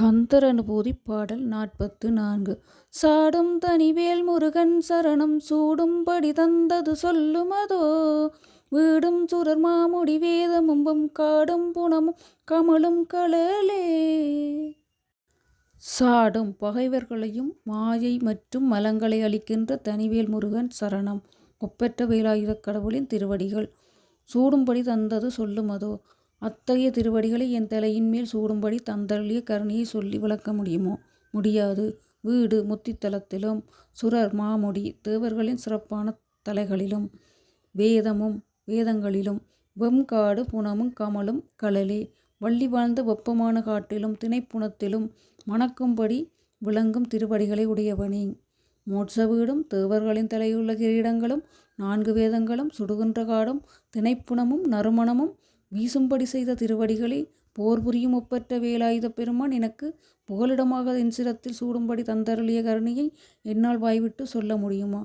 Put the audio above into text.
கந்தர் அனுபூதி பாடல் நாற்பத்து நான்கு. சாடும் தனிவேல் முருகன் சரணம் சூடும்படி தந்தது சொல்லுமதோ? வீடும் சுரர் மாமுடி வேதமும்பும் காடும் புனமும் கமலும் களலே சாடும் பகைவர்களையும் மாயை மற்றும் மலங்களை அளிக்கின்ற தனிவேல் முருகன் சரணம். ஒப்பற்ற வேலாயுதக் கடவுளின் திருவடிகள். சூடும்படி தந்தது சொல்லுமதோ? அத்தகைய திருவடிகளை என் தலையின் மேல் சூடும்படி தந்தருளிய கருணையை சொல்லி விளக்க முடியுமோ? முடியாது. வீடு முத்தித்தலத்திலும் சுரர் மாமுடி தேவர்களின் சிறப்பான தலைகளிலும் வேதமும் வேதங்களிலும் வெம்காடு புனமும் கமலும் களலே வள்ளி வாழ்ந்த வெப்பமான காட்டிலும் திணைப்புணத்திலும் மணக்கும்படி விளங்கும் திருவடிகளை உடையவனே. மோட்ச வீடும் தேவர்களின் தலையுள்ள கிரீடங்களும் நான்கு வேதங்களும் சுடுகின்ற காடும் திணைப்புணமும் நறுமணமும் வீசும்படி செய்த திருவடிகளே போர் புரியும் ஒப்பற்ற வேலாயுதப் பெருமான் எனக்கு புகலிடமாக என் சிரத்தில் சூடும்படி தந்தருளிய கருணையை என்னால் வாய்விட்டு சொல்ல முடியுமா?